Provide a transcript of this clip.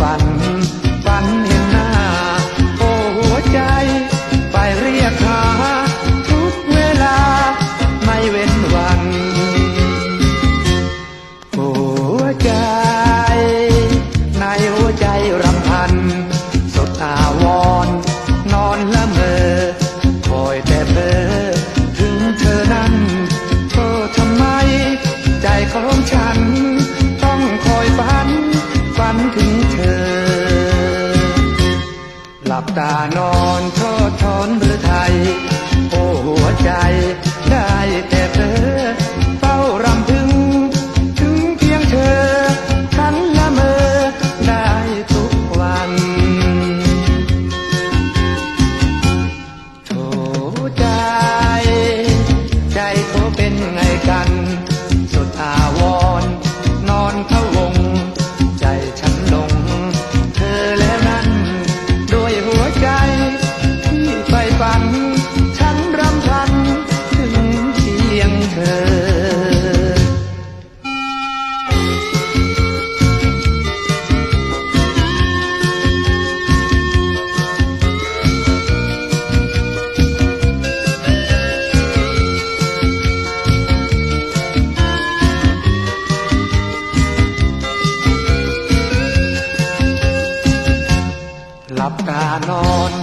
ฝัน ฝันเห็นหน้า โอ้หัวใจ ไปเรียกหาทุกเวลา ไม่เว้นวัน หัวใจ ในหัวใจรำพัน สดอาวรณ์นอนละเมอ คอยแต่เบอถึงเธอนั้นเธอทำไม ใจของฉัน ต้องคอยฝัน ฝันถึง ตานอนทอดทอนหรือไทย โอ้หัวใจ นอน